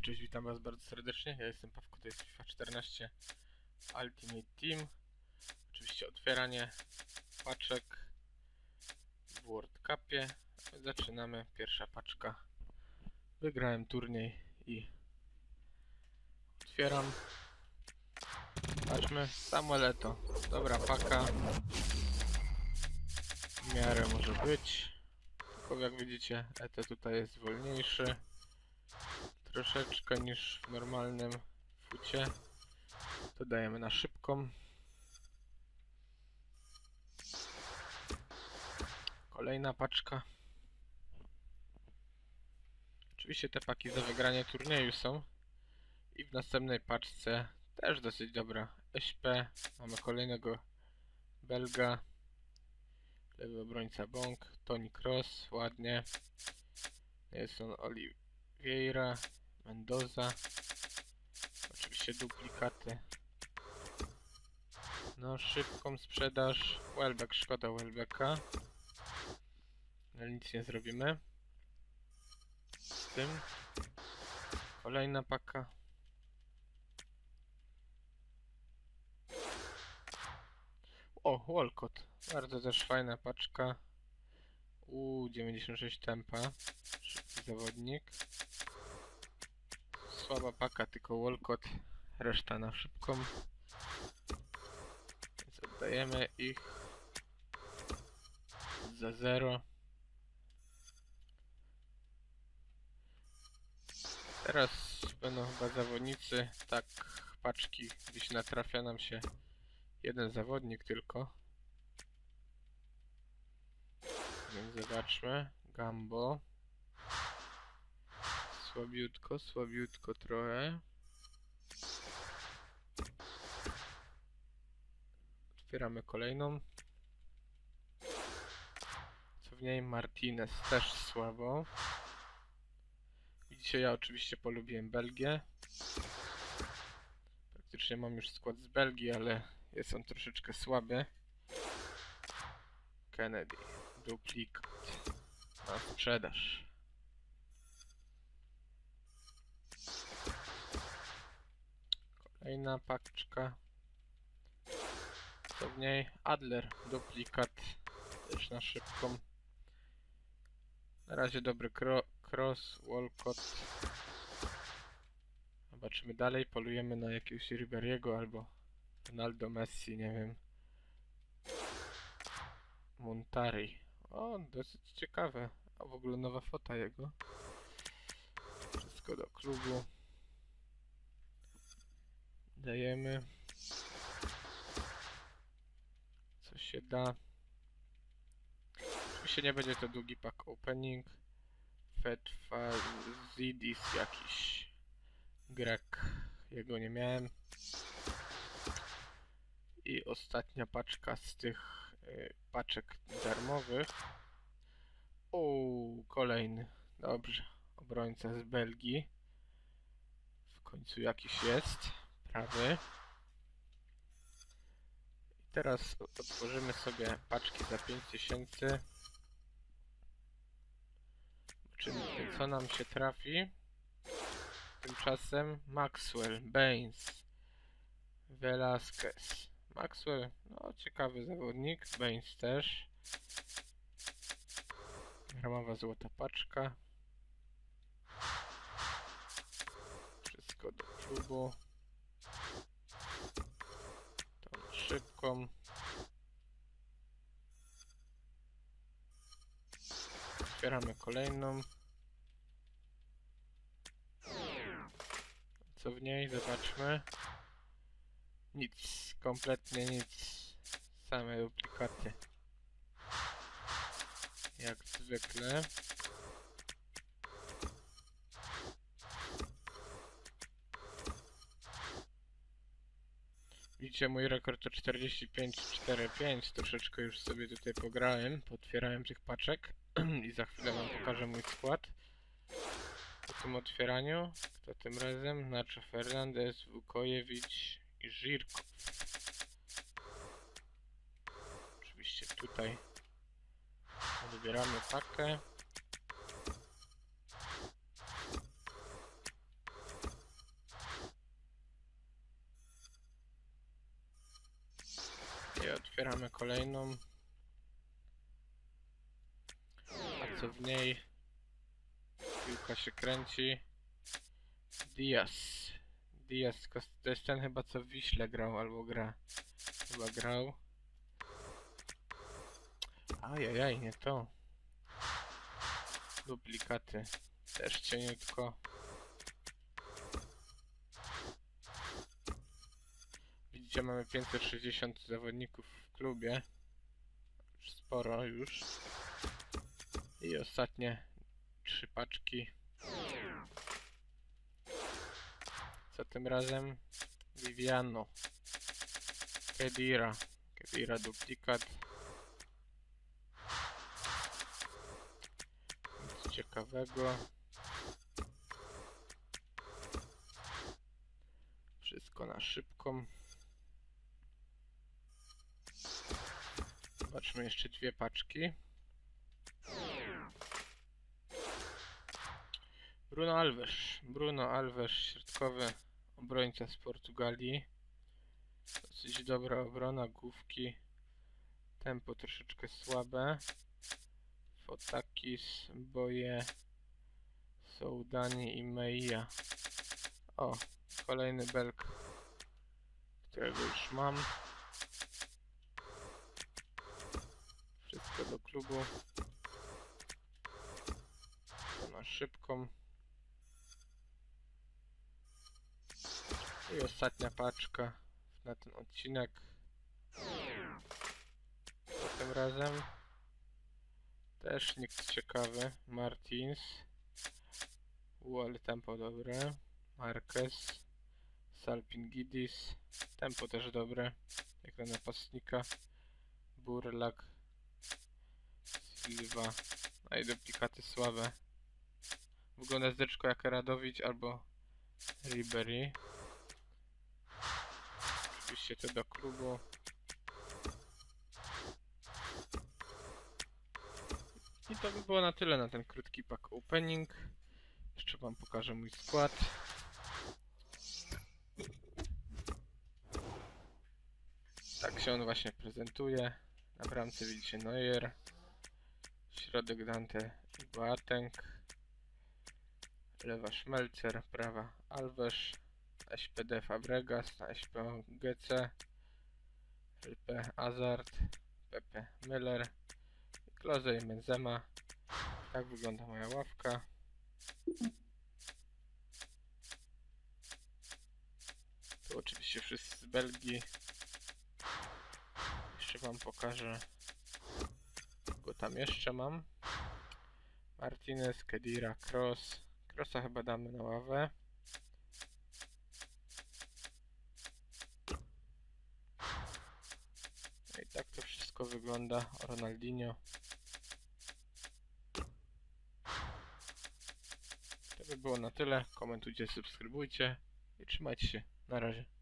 Hej, cześć, witam was bardzo serdecznie. Ja jestem Pawko, to jest FIFA 14 Ultimate Team. Oczywiście otwieranie paczek w World Cupie. Zaczynamy, pierwsza paczka. Wygrałem turniej i otwieram. Patrzmy, Samueleto. Dobra paka. W miarę może być. Tylko jak widzicie, ET tutaj jest wolniejszy troszeczkę niż w normalnym fucie. To dajemy na szybką. Kolejna paczka. Oczywiście te paki za wygranie turnieju są. I w następnej paczce też dosyć dobra. SP. Mamy kolejnego Belga. Lewy obrońca Bąk. Tony Cross. Ładnie. Jest on Oliveira. Mendoza. Oczywiście duplikaty. No, szybką sprzedaż. Welbeck, szkoda Welbecka. Ale nic nie zrobimy. Z tym. Kolejna paka. O, Walcott. Bardzo też fajna paczka. U 96 tempa. Szybki zawodnik słaba paka, tylko Walcott, reszta na szybką. Więc ich za zero. Teraz będą chyba zawodnicy, tak paczki, gdzieś natrafia nam się jeden zawodnik tylko. Więc zobaczmy. Gambo. Słabiutko, słabiutko trochę. Otwieramy kolejną. Co w niej? Martinez też słabo. Widzicie, ja oczywiście polubiłem Belgię. Praktycznie mam już skład z Belgii, ale jest on troszeczkę słaby. Kennedy. Duplikat. Na sprzedaż. Kolejna paczka. Co w niej? Adler, duplikat. Też na szybką. Na razie dobry kro cross, Walcott. Zobaczymy dalej. Polujemy na jakiegoś Riberiego albo Ronaldo Messi, nie wiem. Montari. O, dosyć ciekawe. A w ogóle nowa fota jego. Wszystko do klubu. Dajemy. Co się da. Oczywiście nie będzie to długi pack opening. Fetfa Zidis jakiś Grek. Jego nie miałem. I ostatnia paczka z tych y, paczek darmowych. O, kolejny. Dobrze. Obrońca z Belgii. W końcu jakiś jest prawy. I teraz otworzymy sobie paczki za 5000. Zobaczymy, co nam się trafi. Tymczasem Maxwell, Baines, Velasquez. Maxwell, no ciekawy zawodnik, Baines też. Ramowa złota paczka. Wszystko do klubu. Szybką. Kolejną. Co w niej? Zobaczmy. Nic, kompletnie nic. Same duplikaty. Jak zwykle. Widzicie, mój rekord to 45-4-5. Troszeczkę już sobie tutaj pograłem, potwierałem tych paczek i za chwilę wam pokażę mój skład. Po tym otwieraniu, kto tym razem? Nacho Fernandez, Wukojewicz i Żirko. Oczywiście tutaj odbieramy pakę. I otwieramy kolejną. A co w niej? Piłka się kręci. Diaz. Diaz to jest ten chyba co w Wiśle grał albo gra. Chyba grał. Ajajaj, nie to. Duplikaty. Też cieniutko. Widzicie, mamy 560 zawodników w klubie. Sporo już. I ostatnie trzy paczki. Co tym razem? Viviano. Kedira. Kedira duplikat. Nic ciekawego. Wszystko na szybką. Zobaczmy jeszcze dwie paczki. Bruno Alves. Bruno Alves, środkowy obrońca z Portugalii. Dosyć dobra obrona, główki. Tempo troszeczkę słabe. Fotakis, Boje, Soudani i Meija. O, kolejny belk, którego już mam. Wszystko do klubu. Na szybką. I ostatnia paczka na ten odcinek. Tym razem? Też nikt ciekawy. Martins. U, ale tempo dobre. Marquez. Salpingidis. Tempo też dobre. Jak na napastnika. Burlak. Silva. No i duplikaty słabe. Wygląda zdeczko jak Radowicz albo Ribery. Oczywiście to do klubu. I to by było na tyle na ten krótki pack opening. Jeszcze wam pokażę mój skład. Tak się on właśnie prezentuje. Na bramce widzicie Neuer. Środek Dante i Boateng. Lewa Schmelzer, prawa Alves. SPD Fabregas, SP GC. LP Hazard. PP Müller. Klose i Benzema. Tak wygląda moja ławka. Tu oczywiście wszyscy z Belgii. Jeszcze wam pokażę. Tam jeszcze mam. Martinez, Kedira, Cross. Crossa chyba damy na ławę. No I tak to wszystko wygląda. Ronaldinho. To by było na tyle. Komentujcie, subskrybujcie i trzymajcie się. Na razie.